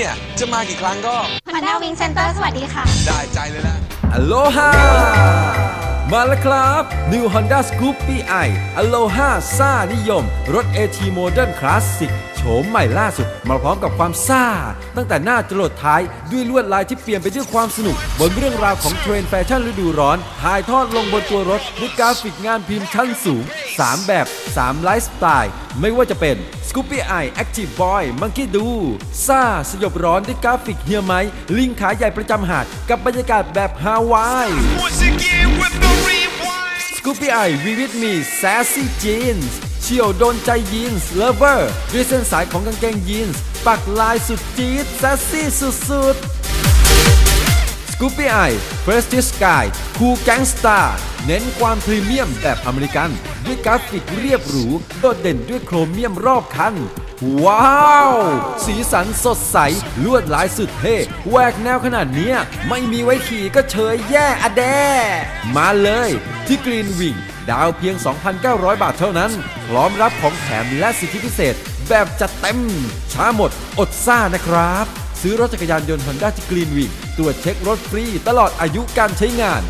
เนี่ย จะมากี่ครั้งก็มาด้าวิงเซ็นเตอร์สวัสดีค่ะ ได้ใจเลยนะ อโลฮามาแล้วครับ New Honda Scoopy i Aloha ซ่านิยม รถ AT Modern Classic โฉมใหม่ล่าสุด มาพร้อมกับความซ่า ตั้งแต่หน้าจรดท้ายด้วยลวดลายที่เปลี่ยนไปด้วยความสนุก บนเรื่องราวของเทรนด์แฟชั่นฤดูร้อน ถ่ายทอดลงบนตัวรถด้วยกราฟิกงานพิมพ์ชั้นสูง 3 แบบ 3 ไลฟ์สไตล์ ไม่ว่าจะเป็น Scoopy i Active Boy Monkey Do ซ่าสยบร้อนด้วยกราฟิกเฮียไมลิงขาใหญ่ประจำหาด กับบรรยากาศแบบฮาวาย Scoopy i We With Me Sassy Jeans เชี่ยวโดนใจยีนส์ Lover ด้วยเส้นสายของกางเกงยีนส์ปักลายสุดจี๊ด Sassy สุดๆ Scoopy i Prestige Sky Cool Gangsta เน้นความพรีเมียมแบบอเมริกัน ด้วยกราฟิกเรียบหรู โดดเด่นด้วยโครเมียมรอบคัน ว้าว สีสันสดใส ลวดลายสุดเท่แหวกแนวขนาดเนี้ย ไม่มีไว้ขี่ก็เชยแย่อะแด มาเลยที่กรีนวิงดาวเพียง 2,900 บาทเท่านั้น พร้อมรับของแถมและสิทธิพิเศษ แบบจัดเต็ม ช้าหมด อดซ่านะครับ ซื้อรถจักรยานยนต์ Honda ที่กรีนวิงตรวจเช็ครถฟรีตลอดอายุการใช้งาน